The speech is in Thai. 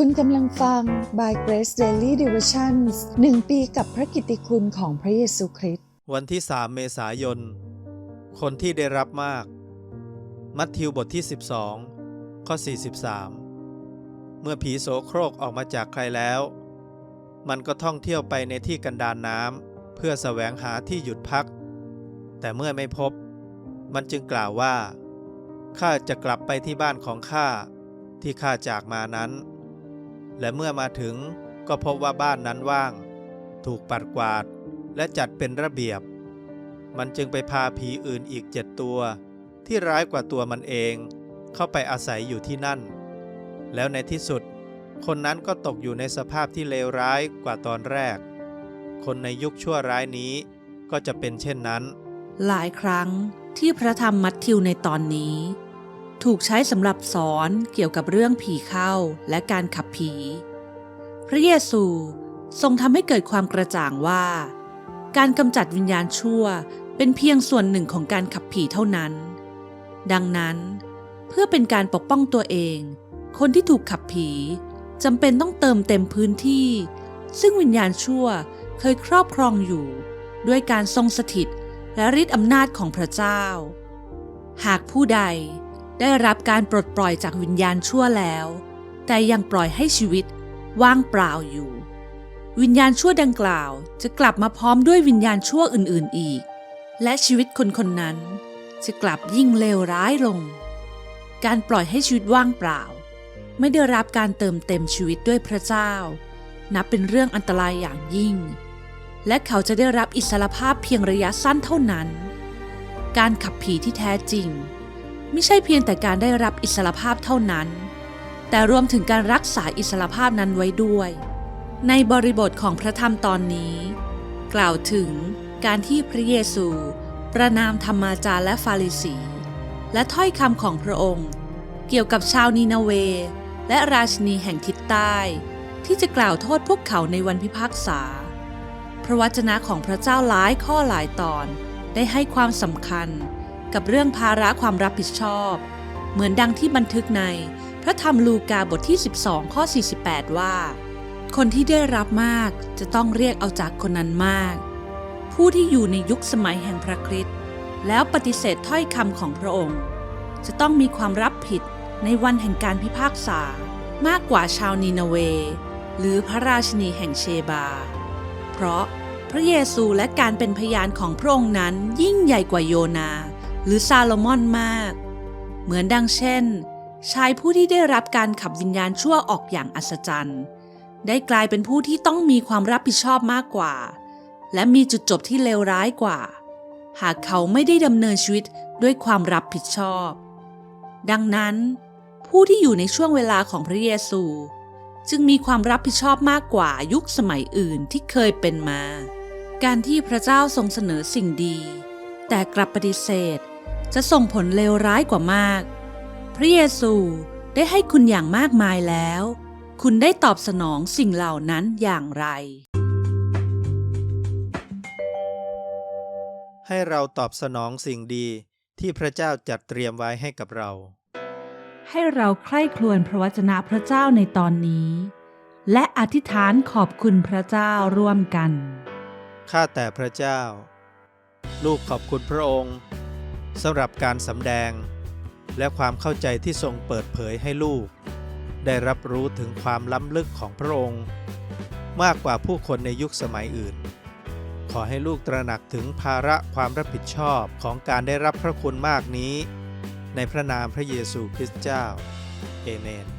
คุณกำลังฟัง By Grace Daily Devotions หนึ่งปีกับพระกิตติคุณของพระเยซูคริสต์ วันที่ 3 เมษายน คนที่ได้รับมาก มัทธิวบทที่ 12 ข้อ 43 เมื่อผีโสโครกออกมาจากใครแล้ว มันก็ท่องเที่ยวไปในที่กันดารนน้ำ เพื่อแสวงหาที่หยุดพัก แต่เมื่อไม่พบ มันจึงกล่าวว่า ข้าจะกลับไปที่บ้านของข้า ที่ข้าจากมานั้น และเมื่อมาถึงก็พบว่าบ้านนั้นว่าง ถูกปัดกวาดและจัดเป็นระเบียบ มันจึงไปพาผีอื่นอีกเจ็ดตัว ที่ร้ายกว่าตัวมันเอง เข้าไปอาศัยอยู่ที่นั่น แล้วในที่สุด คนนั้นก็ตกอยู่ในสภาพที่เลวร้ายกว่าตอนแรก คนในยุคชั่วร้ายนี้ก็จะเป็นเช่นนั้น หลายครั้งที่พระธรรมมัทธิวในตอนนี้ ถูกใช้สำหรับสอนเกี่ยวกับเรื่องผีเข้าและการขับผี พระเยซูทรงทำให้เกิดความกระจ่างว่า การกำจัดวิญญาณชั่วเป็นเพียงส่วนหนึ่งของการขับผีเท่านั้น ดังนั้นเพื่อเป็นการปกป้องตัวเอง คนที่ถูกขับผีจำเป็นต้องเติมเต็มพื้นที่ ซึ่งวิญญาณชั่วเคยครอบครองอยู่ ด้วยการทรงสถิตและฤทธิอำนาจของพระเจ้า หากผู้ใด ได้รับการปลดปล่อยจากวิญญาณชั่วแล้ว แต่ยังปล่อยให้ชีวิตว่างเปล่าอยู่ วิญญาณชั่วดังกล่าวจะกลับมาพร้อมด้วยวิญญาณชั่วอื่นๆอีก และชีวิตคนคนนั้นจะกลับยิ่งเลวร้ายลง การปล่อยให้ชีวิตว่างเปล่า ไม่ได้รับการเติมเต็มชีวิตด้วยพระเจ้า นับเป็นเรื่องอันตรายอย่างยิ่ง และเขาจะได้รับอิสรภาพเพียงระยะสั้นเท่านั้น การขับผีที่แท้จริง ไม่ใช่เพียงแต่การได้รับอิสรภาพเท่านั้น แต่รวมถึงการรักษาอิสรภาพนั้นไว้ด้วย ในบริบทของพระธรรมตอนนี้ กล่าวถึงการที่พระเยซู ประนามธรรมาจารและฟาริสี และถ้อยคำของพระองค์ เกี่ยวกับชาวนีนาเว และราชนีแห่งทิศใต้ ที่จะกล่าวโทษพวกเขาในวันพิพากษา พระวจนะของพระเจ้าหลายข้อหลายตอนได้ให้ความสำคัญ กับเรื่องภาระความรับผิดชอบ เหมือนดังที่บันทึกใน พระธรรมลูกาบทที่ 12 ข้อ 48 ว่า คนที่ได้รับมากจะต้องเรียกเอาจากคนนั้นมาก ผู้ที่อยู่ในยุคสมัยแห่งพระคริสต์แล้วปฏิเสธถ้อยคำของพระองค์ จะต้องมีความรับผิดในวันแห่งการพิพากษามากกว่าชาวนีนาเว หรือพระราชินีแห่งเชบา เพราะพระเยซูและการเป็นพยานของพระองค์นั้นยิ่งใหญ่กว่าโยนา หรือซาโลมอนมาก เหมือนดังเช่น ชายผู้ที่ได้รับการขับวิญญาณชั่วออกอย่างอัศจรรย์ ได้กลายเป็นผู้ที่ต้องมีความรับผิดชอบมากกว่า และมีจุดจบที่เลวร้ายกว่า หากเขาไม่ได้ดำเนินชีวิตด้วยความรับผิดชอบ ดังนั้น ผู้ที่อยู่ในช่วงเวลาของพระเยซู จึงมีความรับผิดชอบมากกว่ายุคสมัยอื่นที่เคยเป็นมา การที่พระเจ้าทรงเสนอสิ่งดี แต่กลับปฏิเสธ จะส่งผลเลวร้ายกว่ามาก พระเยซูได้ให้คุณอย่างมากมายแล้ว คุณได้ตอบสนองสิ่งเหล่านั้นอย่างไร ให้เราตอบสนองสิ่งดีที่พระเจ้าจัดเตรียมไว้ให้กับเรา ให้เราใคร่ครวญพระวจนะพระเจ้าในตอนนี้ และอธิษฐานขอบคุณพระเจ้าร่วมกัน ข้าแต่พระเจ้า ลูกขอบคุณพระองค์ สำหรับการสำแดง และความเข้าใจที่ทรงเปิดเผยให้ลูก ได้รับรู้ถึงความล้ำลึกของพระองค์ มากกว่าผู้คนในยุคสมัยอื่น ขอให้ลูกตระหนักถึงภาระความรับผิดชอบของการได้รับพระคุณมากนี้ ในพระนามพระเยซูคริสต์เจ้า เอเมน